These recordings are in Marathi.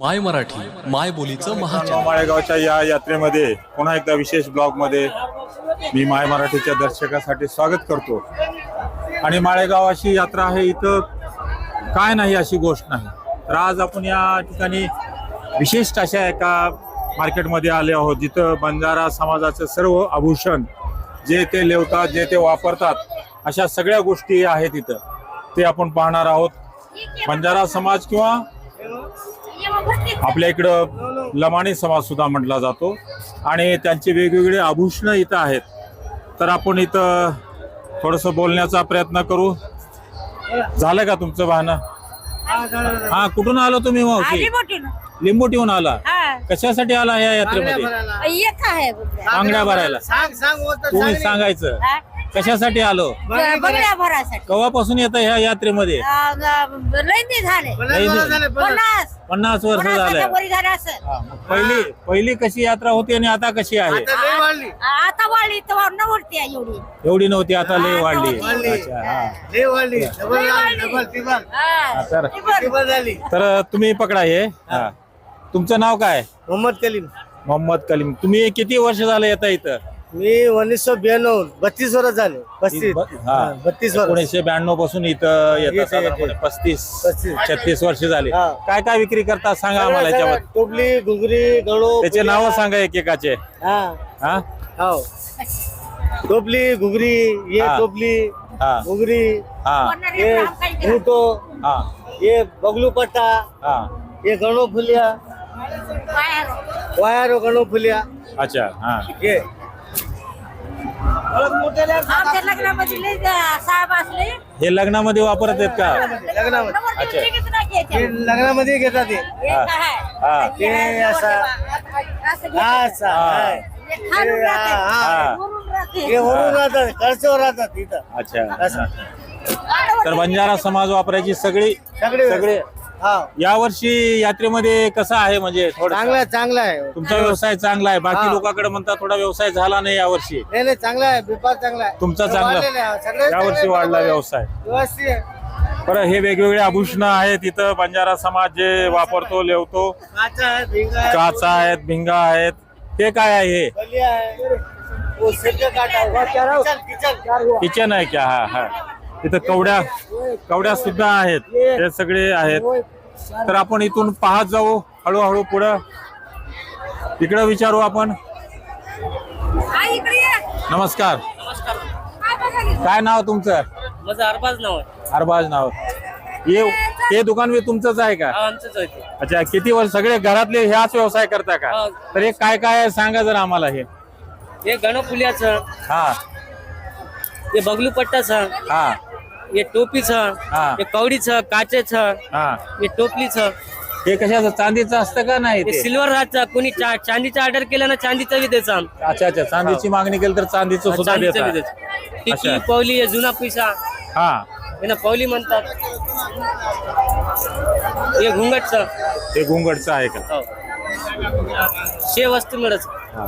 माय मराठी माय बोलीचं महान माळेगावच्या या यात्रेमध्ये पुन्हा एकदा विशेष ब्लॉगमध्ये मी माय मराठीच्या दर्शकासाठी स्वागत करतो. आणि माळेगाव अशी यात्रा आहे इथं काय नाही अशी गोष्ट नाही. तर आज आपण या ठिकाणी विशिष्ट अशा एका मार्केटमध्ये आले आहोत जिथं बंजारा समाजाचं सर्व आभूषण जे ते लेवतात जे ते वापरतात अशा सगळ्या गोष्टी आहेत इथं. ते आपण पाहणार आहोत. बंजारा समाज किंवा आपल्या इकडं लमाणी समाज सुद्धा म्हटला जातो. आणि त्यांचे वेगवेगळे आभूषण इथं आहेत. तर आपण इथं थोडस बोलण्याचा प्रयत्न करू. झालं का तुमचं वाहन हा कुठून आलो तुम्ही मावशी आली मोठी ना लिंबोटीहून आला? हा. कशासाठी आला या यात्रेमध्ये. बांगड्या भरायला. सांग सांग होत तुम्ही सांगायचं? कशासाठी आलो? बंगल्या भरासाठी. कवापासून येतं ह्या यात्रेमध्ये? आ, ग- लय ते झाले. पन्नास पन्नास. वर्ष पन्नासाच्या झालं. वरी झाले असं. पहिली पहिली कशी यात्रा होती आणि आता कशी आहे? आता वाढली. तर आहे एवढी. एवढी नव्हती आता लय वाढली. वाढली. अच्छा हा. हा. तर ती बरं. तर तुम्ही पकडा हे. हा. तुमचं नाव काय? मोहम्मद कलीम. मोहम्मद कलीम. तुम्ही किती वर्ष झालं येता इथं? मी उन्नीसशे ब्याण्णव बत्तीस वर्ष झाले पस्तीस हा. हा, बत्तीस वर्ष एकोणीसशे ब्याण्णवपासून इथं येतात येते, साधारणपणे येते. पस्तीस पस्तीस. छत्तीस वर्ष झाली हा. काय काय विक्री करता सांगा आम्हाला याच्यावर टोपली घुगरी गळो त्याचे. नाव सांगा एकेकाचे हा हा हो टोपली घुगरी ये हा. टोपली हा घुगरी हा केलं? घुटो हा ये बगलू पट्टा हा ये गणो फुलिया. वायर गणो फुलिया अच्छा हा ये आमच्या लग्नामध्ये लय साहेब असले हे लग्नामध्ये वापरत आहेत का लग्नामध्ये नवरदेव अच्छा. लगेच नाही घ्यायचे. हे लग्नामध्ये घेतात ते हा. आहे. हा. हे ते असं- असं घेतात. हा असं हा. हाय. हे खालून हे, राहते. हा, हा. वरून राहते. हे वरून राहतात कळसवर राहतात इथं अच्छा असं. तर बंजारा समाज वापरायची सगळी सगळे सगळे या वर्षी यात्रेमध्ये कसं आहे म्हणजे थोडं चांगला आहे चांगला आहे. तुमचा व्यवसाय चांगला आहे. बाकी हा. लोकांकडे म्हणतात थोडा व्यवसाय झाला नाही यावर्षी नाही नाही चांगला आहे. व्यापार चांगला आहे. तुमचा चांगला. वाढलेला आहे. सगळे यावर्षी वाढला. व्यवसाय. व्यवस्थित आहे. बरं हे वेगवेगळे आभूषण आहेत इथं. बंजारा समाज जे वापरतो लेवतो. काचा आहे भिंगा आहे, काचा आहेत भिंगा आहेत. हे काय आहे हे? आहे. वो सिरका काटा. है किचन किचन. किचन आहे क्या? हा हा. इथं कवड्या कवड्या सुद्धा आहेत. हे सगळे आहेत. तर आपण इथून पाहत जाऊ हळूहळू पुढं. इकडं विचारू आपण. हा. नमस्कार. काय नाव तुमचं? माझं अरबाज नाव आहे. अरबाज नाव. हे हे दुकान बी तुमचंच आहे का? हा आमचंच आहे ते. अच्छा किती वर्ष सगळे घरातले ह्याच व्यवसाय करता का? हा. तर हे काय काय आहे सांगा जरा आम्हाला हे. हे गणपुलियाचं. हा. हे बगलू पट्टाचं हा. हे टोपीचं हा. हे कवडीचं काचेचं हा. हे टोपलीचं. हे कशाचं चांदीचं असतं का नाही ते? सिल्वर राहतं कोणी चा- चांदीचं ऑर्डर केलं ना चांदीचं बी द्यायचं. अच्छा अच्छा. चांदीची मागणी केली तर चांदीचं सुद्धा चांदीचं बी देतात द्यायचं टिकी अच्छा. पवली हे जुना पैसा? हा. हे ना पवली म्हणतात. हे घुंगटचं. ते घुंगडचं आहे का? हो. शे वस्तू मिळत हा.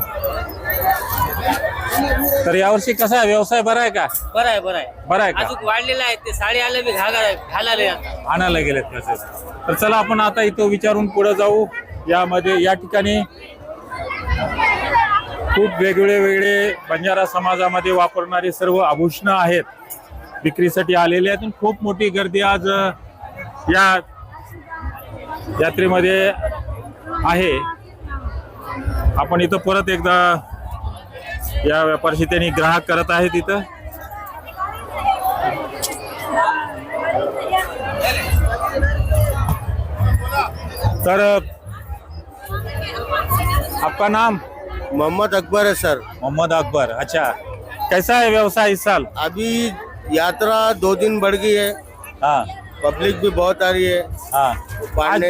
तर यावर्षी कसा आहे? व्यवसाय बरा आहे का? बरं आहे बरं आहे. बरा आहे का? अजून वाढलेलं आहे. ते साडे आलं मी घाला घालाले आता आणायला गेलेत तसेच तर चला आपण आता इथं विचारून पुढे जाऊ. यामध्ये या ठिकाणी खूप वेगवेगळे वेगळे बंजारा समाजामध्ये वापरणारे सर्व आभूषण आहेत. विक्रीसाठी आलेले आहेत. आणि खूप मोठी गर्दी आज अ, या यात्रेमध्ये आहे. आपण इथं परत एकदा या व्यापारशी त्यांनी ग्राहक करत आहेत इथं तर आपका नाम? मोहम्मद अकबर है सर। मोहम्मद अकबर अच्छा. कैसा है व्यवसाय इस साल? अभी यात्रा दो दिन बढ़ गई है। हाँ। पब्लिक भी बहुत आ रही है। हाँ।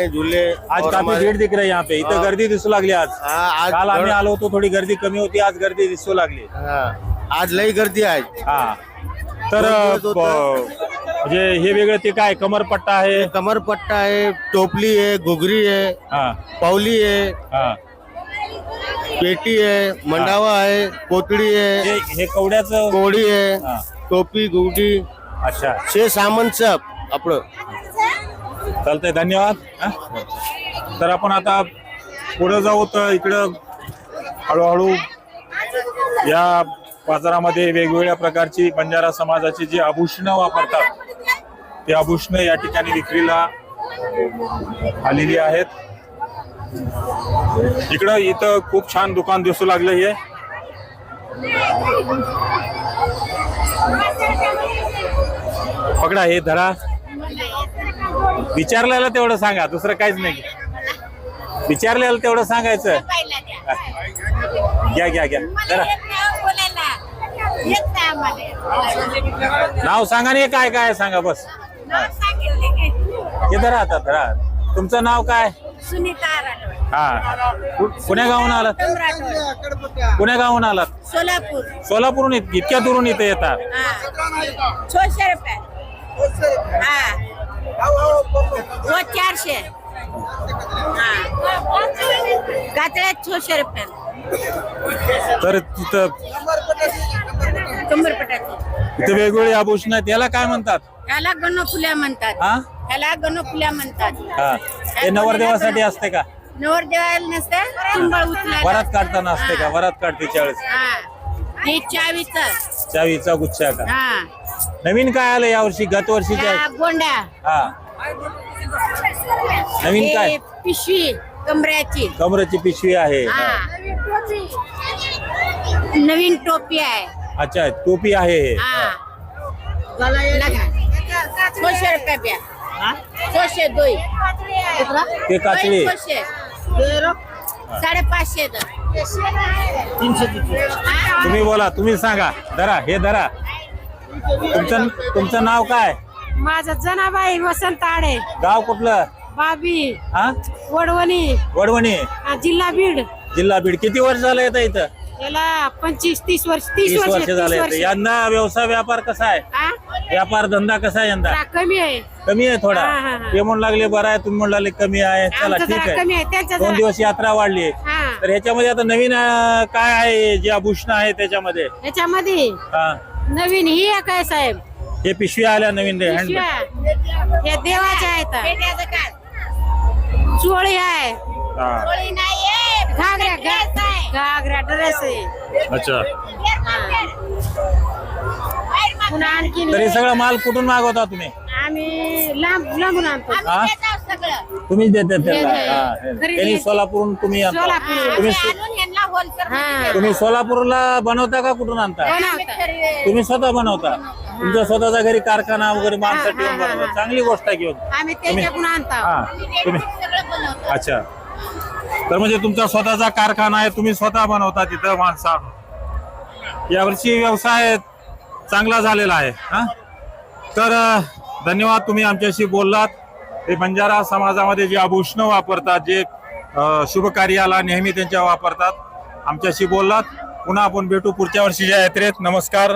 झुले आज काफी भीड़ दिख रही है यहाँ पे। इथं हाँ. गर्दी दिसू लागली आज। हाँ, आज काल आम्ही आलो होतो थोडी गर्दी कमी होती आज गर्दी दिसू लागली हाँ, आज लई गर्दी आहे हा। तर म्हणजे हे। वेगळं ते काय कमरपट्टा आहे? कमरपट्टा है टोपली है घुगरी है हा। पौली है हा। पेटी है मंडावा है। पोतड़ी है हे हे कवड्याचं कोड़ी है हा। टोपी गुगडी अच्छा। शे सामान सब। आपलं. चालतंय धन्यवाद. हा? तर आपण आता पुढे जाऊ तर इकडं हळूहळू या बाजारामध्ये वेगवेगळ्या प्रकारची बंजारा समाजाची जी आभूषणं वापरतात ते आभूषण या ठिकाणी विक्रीला आलेली आहेत. इकडं इथं खूप छान दुकान दिसू लागलं हे. पकडा हे धरा. विचारलेलं तेवढं सांगा दुसरं काहीच नाही. विचारलेलं तेवढं सांगायचं. घ्या घ्या घ्या. जरा. नाव सांगा नाही काय काय सांगा बस. हे धरा आता धरा तुमचं नाव काय? सुनीता हा. कुण्या गावून आलात? कुण्या गावून आलात? सोलापूर. सोलापूरहून इत- इतक्या दुरून इथे येतात. रुपये. हा. वो चारशे. हा. कातळ्यात छोशे रुपये. तर तिथं कंबरपटाचे वेगवेगळी आभूषण आहेत. याला काय म्हणतात? त्याला गणफुल्या म्हणतात. हा? त्याला गणफुल्या म्हणतात. हा. हे नवरदेवासाठी असते का? नवरदेवाला नसतं वरात काढताना असते का? वरात काढते त्यावेळेस हा. हे चावीच. चावीचा गुच्छा का? हा. नवीन काय आलं यावर्षी गत वर्षीच्या गोंड्या हा. नवीन काय? हे पिशवी कमऱ्याची. कमरेची पिशवी आहे. हा. नवीन टोपी आहे. अच्छा टोपी आहे हे. हा. लगा. छोशे रुपये प्या. छोशे दोई. ते साडेपाचशे तुम्ही बोला तुम्ही सांगा. धरा हे धरा. तुमचं तुमचं नाव काय? माझं जनाबाई वसंत आडे. गाव कुठलं? बाबी. हा? वडवणी. वडवणी. हा, जिल्हा बीड. जिल्हा बीड. किती वर्ष झालं येतं इथं? याला पंचवीस तीस वर्ष तीस तीस वर्ष वर्ष झाले तीस येतं. वर्ष यंदा व्यवसाय व्यापार कसा आहे? हा? व्यापार धंदा कसा आहे यंदा? जरा कमी आहे. कमी आहे थोडा? हा, हा, हा. ते म्हणू लागले बरं आहे तुम्ही म्हणू लागले कमी आहे. चला आमचं ठीक जरा कमी आहे. आहे त्यांचं दोन जरा दिवस यात्रा वाढली. हा. तर ह्याच्यामध्ये आता नवीन अं, काय आहे? जे आभूषण आहे त्याच्यामध्ये? याच्यामध्ये हा. नवीन ही एक आहे साहेब. हे पिशवी आल्या नवीन हँड पिशव्या. हे देवाच्या आहेत. चोळी आहे. घागऱ्या घा- घागऱ्या ड्रेस आहे. अच्छा. पुन्हा तरी सगळं माल कुठून मागवता तुम्ही? आम्ही लांब लांबून आणतो. हा? तुम्हीच देते त्याला. हे, हे. हा, हे. खरेदी. त्यांनी सोलापूरहून तुम्ही आणता. सोलापूर. तुम्ही हा. तुम्ही सोलापूरला बनवता का कुठून आणता. तुम्ही स्वतः बनवता. तुमचा स्वतःचा घरी कारखाना वगैरे माणसं हा, ठेवून हा, बनवता हा. चांगली गोष्ट आहे घेऊन आम्ही त्याच्याकडून आणतो. हा तुम्ही अच्छा. तर म्हणजे तुमचा स्वतःचा कारखाना आहे तुम्ही स्वतः बनवता तिथं माणसं आणून. यावर्षी व्यवसाय चांगला झालेला आहे हा? तर धन्यवाद तुम्ही आमच्याशी बोललात. ते बंजारा समाजामध्ये जे आभूषणं वापरतात जे शुभ कार्याला नेहमी त्यांच्या वापरतात आमच्याशी बोललात. पुन्हा आपण भेटू पुढच्या वर्षीच्या यात्रेत. नमस्कार.